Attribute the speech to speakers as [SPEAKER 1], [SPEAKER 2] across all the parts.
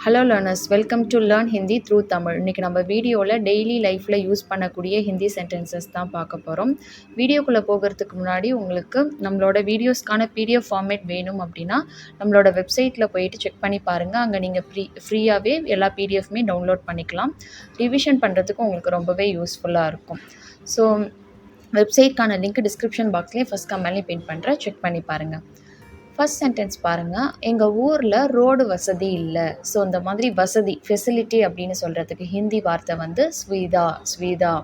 [SPEAKER 1] Hello learners welcome to learn Hindi through Tamil இன்றைக்கி நம்ம வீடியோவில் டெய்லி லைஃப்பில் யூஸ் பண்ணக்கூடிய ஹிந்தி சென்டென்சஸ் தான் பார்க்க போகிறோம் வீடியோக்குள்ளே போகிறதுக்கு முன்னாடி உங்களுக்கு நம்மளோட வீடியோஸ்க்கான பிடிஎஃப் ஃபார்மேட் வேணும் அப்படின்னா நம்மளோட வெப்சைட்டில் போயிட்டு செக் பண்ணி பாருங்கள் அங்கே நீங்கள் ஃப்ரீ ஃப்ரீயாகவே எல்லா பிடிஎஃப்மே டவுன்லோட் பண்ணிக்கலாம். ரிவிஷன் பண்ணுறதுக்கு உங்களுக்கு ரொம்பவே யூஸ்ஃபுல்லாக இருக்கும். ஸோ வெப்சைட்க்கான லிங்க் டிஸ்கிரிப்ஷன் பாக்ஸ்லேயே ஃபஸ்ட் கமெண்ட்லேயும் பின் பண்ணுறேன் செக் பண்ணி பாருங்கள் ஃபஸ்ட் சென்டென்ஸ் பாருங்கள் எங்கள் ஊரில் ரோடு வசதி இல்லை. ஸோ இந்த மாதிரி வசதி ஃபெசிலிட்டி அப்படின்னு சொல்கிறதுக்கு ஹிந்தி வார்த்தை வந்து ஸ்வீதா ஸ்வீதா.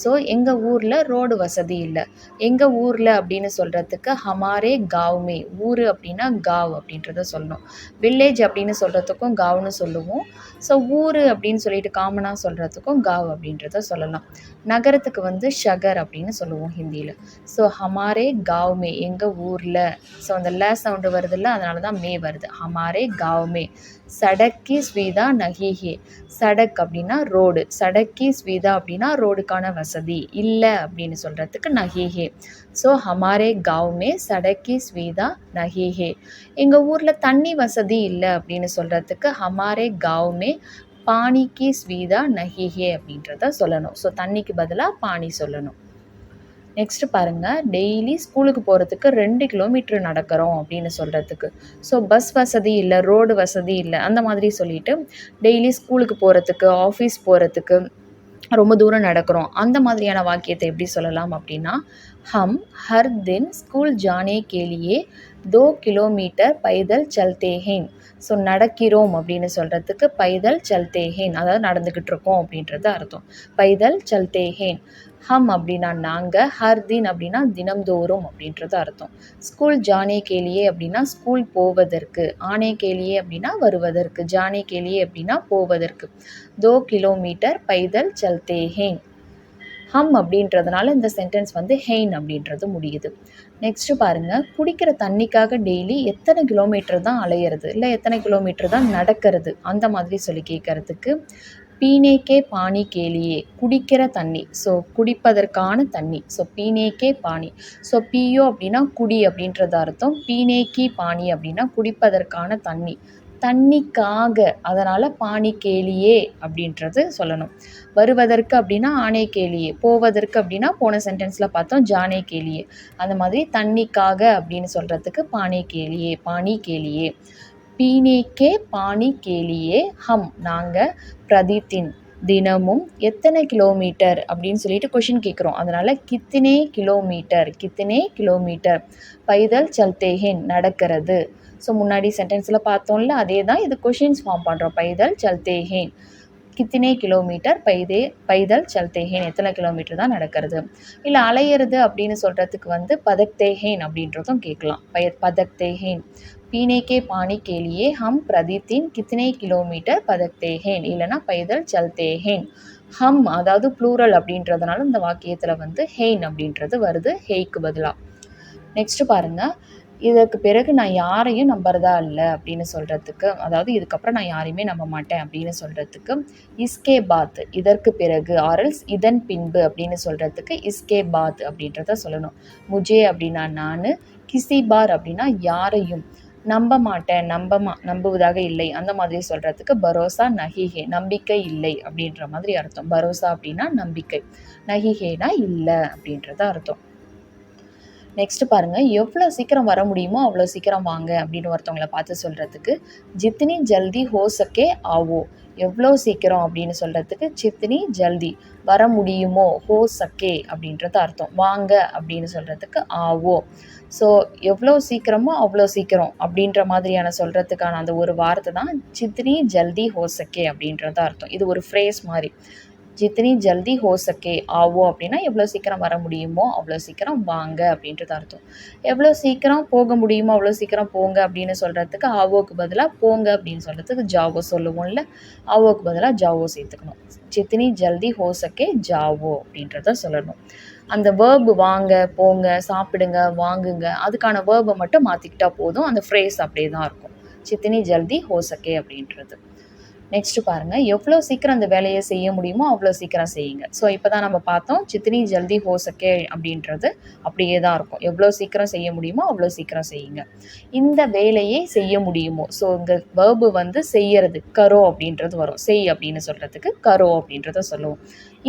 [SPEAKER 1] ஸோ எங்கள் ஊரில் ரோடு வசதி இல்லை. எங்கள் ஊரில் அப்படின்னு சொல்கிறதுக்கு ஹமாரே காவ்மே. ஊர் அப்படின்னா காவ் அப்படின்றத சொல்லணும். வில்லேஜ் அப்படின்னு சொல்கிறதுக்கும் காவ்னு சொல்லுவோம். ஸோ ஊர் அப்படின்னு சொல்லிட்டு காமனாக சொல்கிறதுக்கும் காவ் அப்படின்றத சொல்லலாம். நகரத்துக்கு வந்து ஷகர் அப்படின்னு சொல்லுவோம் ஹிந்தியில். ஸோ ஹமாரே காவ்மே. எங்கள் ஊரில். ஸோ அந்த லேசம் சவுண்டு வருதுல்ல அதனால தான் மே வருது. ஹமாரே காவ்மே சடக்கி ஸ்வீதா நஹிஹே சடக் அப்படின்னா ரோடு. சடக்கி ஸ்வீதா அப்படின்னா ரோடுக்கான வசதி. இல்லை அப்படின்னு சொல்கிறதுக்கு நகிஹே. ஸோ ஹமாரே காவ்மே சடக்கி ஸ்வீதா நஹிஹே எங்கள் ஊரில் தண்ணி வசதி இல்லை அப்படின்னு சொல்கிறதுக்கு ஹமாரே காவ்மே பானிக்கு ஸ்வீதா நஹிஹே அப்படின்றத சொல்லணும். ஸோ தண்ணிக்கு பதிலாக பானி சொல்லணும். நெக்ஸ்ட்டு பாருங்கள் டெய்லி ஸ்கூலுக்கு போகிறதுக்கு ரெண்டு கிலோமீட்டர் நடக்கிறோம் அப்படின்னு சொல்கிறதுக்கு ஸோ பஸ் வசதி இல்லை ரோடு வசதி இல்லை அந்த மாதிரி சொல்லிட்டு டெய்லி ஸ்கூலுக்கு போகிறதுக்கு ஆஃபீஸ் போகிறதுக்கு ரொம்ப தூரம் நடக்கிறோம். அந்த மாதிரியான வாக்கியத்தை எப்படி சொல்லலாம் அப்படின்னா ஹம் ஹர் தின் ஸ்கூல் ஜானே கேலியே தோ கிலோமீட்டர் பைதல் சல்தேஹேன். ஸோ நடக்கிறோம் அப்படின்னு சொல்கிறதுக்கு பைதல் சல்தேஹேன் அதாவது நடந்துக்கிட்டு இருக்கோம் அப்படின்றது அர்த்தம். பைதல் சல்தேஹேன் ஹம் அப்படின்னா நாங்கள் ஹர் தின் அப்படின்னா தினம்தோறும் அப்படின்றது அர்த்தம். ஸ்கூல் ஜானே கேலியே அப்படின்னா ஸ்கூல் போவதற்கு ஆனே கேலியே அப்படின்னா வருவதற்கு ஜானே கேலியே அப்படின்னா போவதற்கு. தோ கிலோமீட்டர் பைதல் சல்தேஹேன் ஹம் அப்படின்றதுனால இந்த சென்டென்ஸ் வந்து ஹெயின் அப்படின்றது முடியுது. நெக்ஸ்ட்டு பாருங்கள் குடிக்கிற தண்ணிக்காக டெய்லி எத்தனை கிலோமீட்டர் தான் அலையிறது? இல்லை எத்தனை கிலோமீட்டர் தான் நடக்கிறது? அந்த மாதிரி சொல்லி கேட்குறதுக்கு பீனேக்கே பாணி கேலியே குடிக்கிற தண்ணி. ஸோ குடிப்பதற்கான தண்ணி. ஸோ பீனேக்கே பாணி. ஸோ பீயோ அப்படின்னா குடி அப்படின்றது அர்த்தம். பீனேக்கி பாணி அப்படின்னா குடிப்பதற்கான தண்ணி. தண்ணிக்காக. அதனால் பானி அப்படின்றது சொல்லணும். வருவதற்கு அப்படின்னா ஆனே கேலியே போவதற்கு அப்படின்னா போன சென்டென்ஸில் பார்த்தோம் ஜானே கேலியே அந்த மாதிரி தண்ணிக்காக அப்படின்னு சொல்கிறதுக்கு பானே கேலியே பாணி கேலியே பீனேக்கே பாணி கேலியே ஹம் நாங்கள் பிரதித்தின் தினமும் எத்தனை கிலோமீட்டர் அப்படின்னு சொல்லிட்டு கொஷின் கேட்குறோம். அதனால் கித்தினே கிலோமீட்டர் கித்தினே கிலோமீட்டர். பைதல் சல்தேஹேன் நடக்கிறது. ஸோ முன்னாடி சென்டென்ஸில் பார்த்தோம்ல அதே தான் இது கொஷின்ஸ் ஃபார்ம் பண்ணுறோம் பைதல் சல்தேஹேன். கித்தினே கிலோமீட்டர் பைதே பைதல் சல்தேஹேன். எத்தனை கிலோமீட்டர் தான் நடக்கிறது? இல்லை அலையிறது அப்படின்னு சொல்கிறதுக்கு வந்து பதக்தேஹேன் அப்படின்றதும் கேட்கலாம். பய பதக்தேஹேன். பீனேக்கே பாணி கேலியே ஹம் பிரதித்தின் கித்தினே கிலோமீட்டர் பதக்தேஹேன். இல்லைனா பைதல் சல்தேஹேன். ஹம் அதாவது ப்ளூரல் அப்படின்றதுனால இந்த வாக்கியத்தில் வந்து ஹெயின் அப்படின்றது வருது ஹெய்க்கு பதிலாக நெக்ஸ்ட் பாருங்கள் இதற்கு பிறகு நான் யாரையும் நம்புறதா இல்லை அப்படின்னு சொல்கிறதுக்கு அதாவது இதுக்கப்புறம் நான் யாரையுமே நம்ப மாட்டேன் அப்படின்னு சொல்கிறதுக்கு இஸ்கே பாத் இதற்கு பிறகு ஆரல்ஸ் இதன் பின்பு அப்படின்னு சொல்கிறதுக்கு இஸ்கே பாத் அப்படின்றத சொல்லணும். முஜே அப்படின்னா நான் கிசி பார் அப்படின்னா யாரையும் நம்ப மாட்டேன் நம்பமா நம்புவதாக இல்லை. அந்த மாதிரி சொல்கிறதுக்கு பரோசா நகிஹே நம்பிக்கை இல்லை அப்படின்ற மாதிரி அர்த்தம். பரோசா அப்படின்னா நம்பிக்கை. நகிஹேனா இல்லை அப்படின்றத அர்த்தம். நெக்ஸ்ட் பாருங்கள் எவ்வளோ சீக்கிரம் வர முடியுமோ அவ்வளோ சீக்கிரம் வாங்க அப்படின்னு ஒருத்தவங்களை பார்த்து சொல்கிறதுக்கு ஜித்னி ஜல்தி ஹோ சக்கே ஆவோ. எவ்வளோ சீக்கிரம் அப்படின்னு சொல்கிறதுக்கு சித்தினி ஜல்தி வர முடியுமோ ஹோ சக்கே அப்படின்றது அர்த்தம். வாங்க அப்படின்னு சொல்கிறதுக்கு ஆவோ. ஸோ எவ்வளோ சீக்கிரமோ அவ்வளோ சீக்கிரம் அப்படின்ற மாதிரியான சொல்கிறதுக்கான அந்த ஒரு வார்த்தை தான் சித்தினி ஜல்தி ஹோ சக்கே அப்படின்றது அர்த்தம். இது ஒரு ஃப்ரேஸ் மாதிரி. ஜித்னி ஜல்தி ஹோ சக்கே ஆவோ அப்படின்னா எவ்வளோ சீக்கிரம் வர முடியுமோ அவ்வளோ சீக்கிரம் வாங்க அப்படின்றது அர்த்தம். எவ்வளோ சீக்கிரம் போக முடியுமோ அவ்வளோ சீக்கிரம் போங்க அப்படின்னு சொல்கிறதுக்கு ஆவோக்கு பதிலாக போங்க அப்படின்னு சொல்கிறதுக்கு ஜாவோ சொல்லுவோம்ல ஆவோக்கு பதிலாக ஜாவோ சேர்த்துக்கணும். ஜித்னி ஜல்தி ஹோ சக்கே ஜாவோ அப்படின்றத சொல்லணும். அந்த வேர்பு வாங்க போங்க சாப்பிடுங்க வாங்குங்க அதுக்கான வேர்பை மட்டும் மாற்றிக்கிட்டா போதும். அந்த ஃப்ரேஸ் அப்படியே தான் இருக்கும். சித்தினி ஜல்தி ஹோ சக்கே அப்படின்றது. நெக்ஸ்ட்டு பாருங்கள் எவ்வளோ சீக்கிரம் அந்த வேலையை செய்ய முடியுமோ அவ்வளோ சீக்கிரம் செய்யுங்க. ஸோ இப்போ தான் நம்ம பார்த்தோம் சித்தினி ஜல்தி ஹோ சக்கே அப்படின்றது அப்படியே தான் இருக்கும். எவ்வளோ சீக்கிரம் செய்ய முடியுமோ அவ்வளோ சீக்கிரம் செய்யுங்க. இந்த வேலையை செய்ய முடியுமோ? ஸோ இந்த வேர்பு வந்து செய்யறது கரோ அப்படின்றது வரும். செய் அப்படின்னு சொல்கிறதுக்கு கரோ அப்படின்றத சொல்லுவோம்.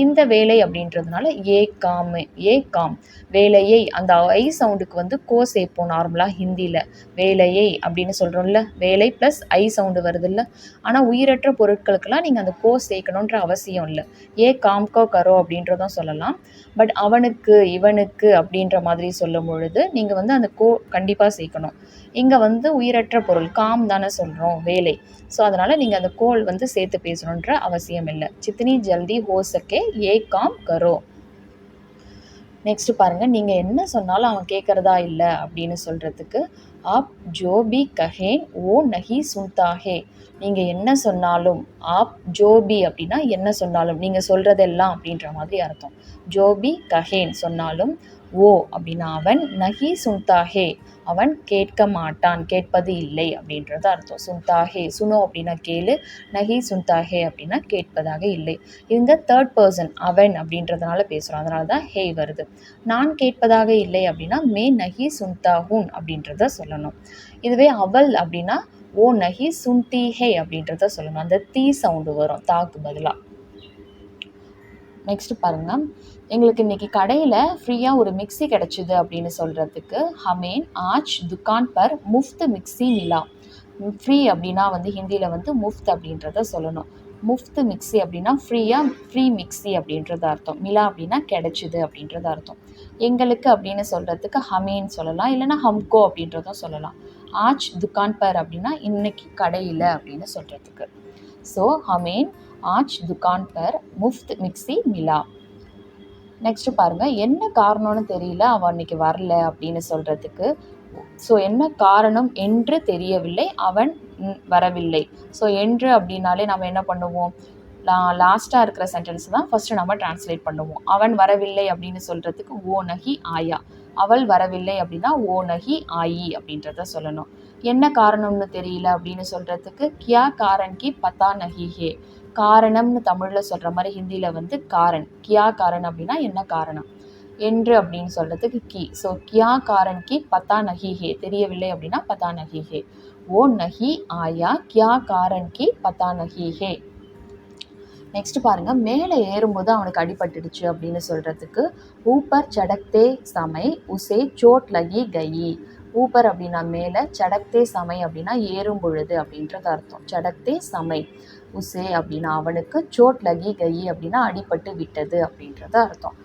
[SPEAKER 1] இந்த வேலை அப்படின்றதுனால ஏ காம் ஏ காம். வேலையை அந்த ஐ சவுண்டுக்கு வந்து கோ சேர்ப்போம் நார்மலாக ஹிந்தியில். வேலையை அப்படின்னு சொல்கிறோம்ல வேலை ப்ளஸ் ஐ சவுண்டு வருதுல்ல. ஆனால் உயிரற்ற பொருட்களுக்கெல்லாம் நீங்கள் அந்த கோ சேர்க்கணுன்ற அவசியம் இல்லை. ஏ காம்கோ கரோ அப்படின்றதும் சொல்லலாம். பட் அவனுக்கு இவனுக்கு அப்படின்ற மாதிரி சொல்லும் பொழுது நீங்கள் வந்து அந்த கோ கண்டிப்பாக சேர்க்கணும். இங்கே வந்து உயிரற்ற பொருள் காம் தானே சொல்கிறோம் வேலை. ஸோ அதனால் நீங்கள் அந்த கோல் வந்து சேர்த்து பேசணுன்ற அவசியம் இல்லை. சித்தினி ஜல்தி ஹோ சக்கே ஏ காம் கரோ. நெக்ஸ்ட் பாருங்கள் நீங்கள் என்ன சொன்னாலும் அவன் கேட்குறதா இல்லை அப்படின்னு சொல்கிறதுக்கு ஆப் ஜோ பி கஹேன் ஓ நஹி சுன்தாஹே நீங்கள் என்ன சொன்னாலும் ஆப் ஜோபி அப்படின்னா என்ன சொன்னாலும் நீங்கள் சொல்கிறதெல்லாம் அப்படின்ற மாதிரி அர்த்தம். ஜோபி கஹேன் சொன்னாலும் ஓ அப்படின்னா அவன் நஹி சுன்தாஹே. அவன் கேட்க மாட்டான். கேட்பது இல்லை அப்படின்றது அர்த்தம். சுந்தாஹே சுனோ அப்படின்னா கேளு நஹி சுன்தாஹே அப்படின்னா கேட்பதாக இல்லை. இந்த தேர்ட் பர்சன் அவன் அப்படின்றதுனால பேசுகிறோம் அதனால தான் ஹே வருது. நான் கேட்பதாக இல்லை அப்படின்னா மே நஹி சுன்தாஹூன் அப்படின்றத சொல்லணும். இதுவே அவள் அப்படின்னா ஓ நஹி சுன்தி ஹே அப்படின்றத சொல்லணும். அந்த தீ சவுண்டு வரும் தாக்கு பதிலாக நெக்ஸ்ட் பாருங்க. எங்களுக்கு இன்றைக்கி கடையில் ஃப்ரீயாக ஒரு மிக்ஸி கிடச்சிது அப்படின்னு சொல்கிறதுக்கு ஹமேன் ஆஜ் துக்கான் பர் முஃப்த் மிக்ஸி மிலா ஃப்ரீ அப்படின்னா வந்து ஹிந்தியில் வந்து முஃப்த் அப்படின்றத சொல்லணும். முஃப்த் மிக்ஸி அப்படின்னா ஃப்ரீயாக ஃப்ரீ மிக்ஸி அப்படின்றது அர்த்தம். மிலா அப்படின்னா கிடைச்சிது அப்படின்றது அர்த்தம். எங்களுக்கு அப்படின்னு சொல்கிறதுக்கு ஹமேன் சொல்லலாம். இல்லைன்னா ஹம்கோ அப்படின்றதும் சொல்லலாம். ஆஜ் துக்கான் பர் அப்படின்னா இன்னைக்கு கடையில் அப்படின்னு சொல்கிறதுக்கு ஸோ ஹமேன் ஆஜ் துக்கான் பர் முஃப்த் மிக்ஸி மிலா. நெக்ஸ்ட்டு பாருங்கள் என்ன காரணம்னு தெரியல அவன் அன்னைக்கு வரல அப்படின்னு சொல்கிறதுக்கு ஸோ என்ன காரணம் என்று தெரியவில்லை அவன் வரவில்லை. ஸோ என்று அப்படின்னாலே நம்ம என்ன பண்ணுவோம்? லா லாஸ்ட்டாக இருக்கிற சென்டென்ஸ் தான் ஃபஸ்ட்டு நம்ம டிரான்ஸ்லேட் பண்ணுவோம். அவன் வரவில்லை அப்படின்னு சொல்கிறதுக்கு ஓ நகி ஆயா. அவள் வரவில்லை அப்படின்னா ஓ நகி ஆயி அப்படின்றத சொல்லணும். என்ன காரணம்னு தெரியல அப்படின்னு சொல்கிறதுக்கு கியா காரன் கி பத்தா நகி ஹே. காரணம்னு தமிழில் சொல்கிற மாதிரி ஹிந்தியில் வந்து காரன் கியா காரன் அப்படின்னா என்ன காரணம்? என்று அப்படின்னு சொல்கிறதுக்கு கி. ஸோ கியா காரன் கி பத்தா நஹி ஹே. தெரியவில்லை அப்படின்னா பத்தா நஹி ஹே. ஓ நஹி ஆயா. கியா காரன் கி பத்தா நஹி ஹே. நெக்ஸ்ட் பாருங்க. மேலே ஏறும்போது அவனுக்கு அடிபட்டுடுச்சு அப்படின்னு சொல்கிறதுக்கு ஊப்பர் சடக்தே சமை உசே சோட் லகி கயி. ஊப்பர் அப்படின்னா மேலே சடக்தே சமை அப்படின்னா ஏறும் பொழுது அப்படின்றது அர்த்தம். சடக்தே சமை. உசே அப்படின்னா அவனுக்கு சோட் லகி கயி அப்படின்னா அடிபட்டு விட்டது அப்படின்றது அர்த்தம்.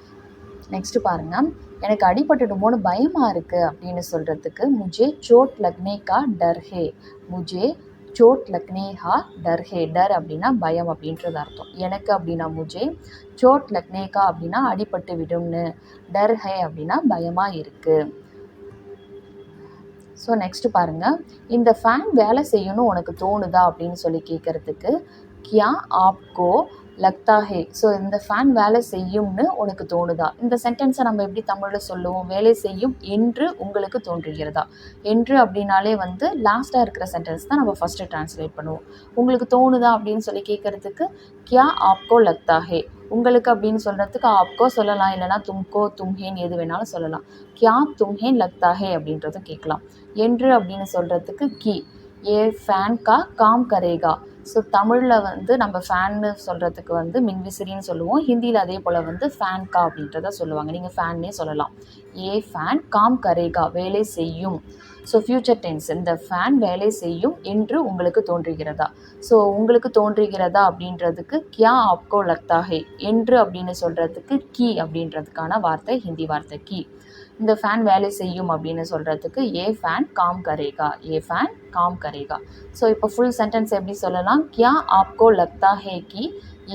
[SPEAKER 1] நெக்ஸ்ட் பாருங்க. எனக்கு அடிபட்டுடுமோன்னு பயமா இருக்கு அப்படின்னு சொல்றதுக்கு முஜே சோட் லக்னே கா முஜே சோட் லக்னேஹா டர்ஹே டர் ஹே. டர் அப்படின்னா பயம் அப்படின்றது அர்த்தம். எனக்கு அப்படின்னா முஜே சோட் லக்னேகா அப்படின்னா அடிபட்டு விடும்னு. டர் ஹே அப்படின்னா பயமா இருக்குது ஸோ நெக்ஸ்ட் பாருங்க. இந்த ஃபேன் வேலை செய்யணும் உனக்கு தோணுதா அப்படின்னு சொல்லி கேட்கறதுக்கு கியா ஆப்கோ லக்தா ஹே ஸோ இந்த ஃபேன் வேலை செய்யும்னு உனக்கு தோணுதா? இந்த சென்டென்ஸை நம்ம எப்படி தமிழில் சொல்லுவோம்? வேலை செய்யும் என்று உங்களுக்கு தோன்றுகிறதா? என்று அப்படின்னாலே வந்து லாஸ்ட்டாக இருக்கிற சென்டென்ஸ் தான் நம்ம ஃபஸ்ட்டு ட்ரான்ஸ்லேட் பண்ணுவோம். உங்களுக்கு தோணுதா அப்படின்னு சொல்லி கேட்குறதுக்கு கியா ஆப்கோ லக்தா ஹே உங்களுக்கு அப்படின்னு சொல்கிறதுக்கு ஆப்கோ சொல்லலாம். இல்லைனா தும்கோ தும்ஹேன் எது வேணாலும் சொல்லலாம். கியா தும்ஹேன் லக்தா ஹே அப்படின்றதும் கேட்கலாம். என்று அப்படின்னு சொல்கிறதுக்கு கி. ஏ ஃபேன் கா? காம் கரேகா? ஸோ தமிழில் வந்து நம்ம ஃபேன்னு சொல்கிறதுக்கு வந்து மின்விசிறின்னு சொல்லுவோம். ஹிந்தியில் அதே போல் வந்து ஃபேன் கா அப்படின்றத சொல்லுவாங்க. நீங்கள் ஃபேன்னே சொல்லலாம். ஏ ஃபேன் காம் கரேகா வேலை செய்யும். ஸோ ஃப்யூச்சர் டென்ஸ் இந்த ஃபேன் வேலை செய்யும் என்று உங்களுக்கு தோன்றுகிறதா? ஸோ உங்களுக்கு தோன்றுகிறதா அப்படின்றதுக்கு கியா ஆப்கோ லக்தா ஹே? என்று அப்படின்னு சொல்கிறதுக்கு கி அப்படின்றதுக்கான வார்த்தை ஹிந்தி வார்த்தை கி. இந்த ஃபேன் வேலை செய்யும் அப்படின்னு சொல்கிறதுக்கு ஏ ஃபேன் காம் கரேகா. ஏ ஃபேன் காம் கரேகா. ஸோ இப்போ ஃபுல் சென்டென்ஸ் எப்படி சொல்லலாம்? கியா ஆப்கோ லக்தா ஹே கி?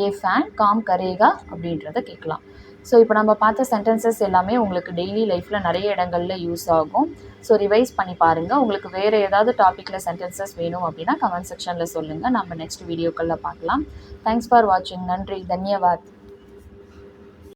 [SPEAKER 1] ஏ ஃபேன் காம் கரேகா அப்படின்றத கேட்கலாம். ஸோ இப்போ நம்ம பார்த்த சென்டென்சஸ் எல்லாமே உங்களுக்கு டெய்லி லைஃப்பில் நிறைய இடங்களில் யூஸ் ஆகும். ஸோ ரிவைஸ் பண்ணி பாருங்கள் உங்களுக்கு வேறு ஏதாவது டாப்பிக்கில் சென்டென்சஸ் வேணும் அப்படின்னா கமெண்ட் செக்ஷனில் சொல்லுங்கள் நம்ம நெக்ஸ்ட் வீடியோக்களில் பார்க்கலாம். தேங்க்ஸ் ஃபார் வாட்சிங் நன்றி. தன்யவாத்.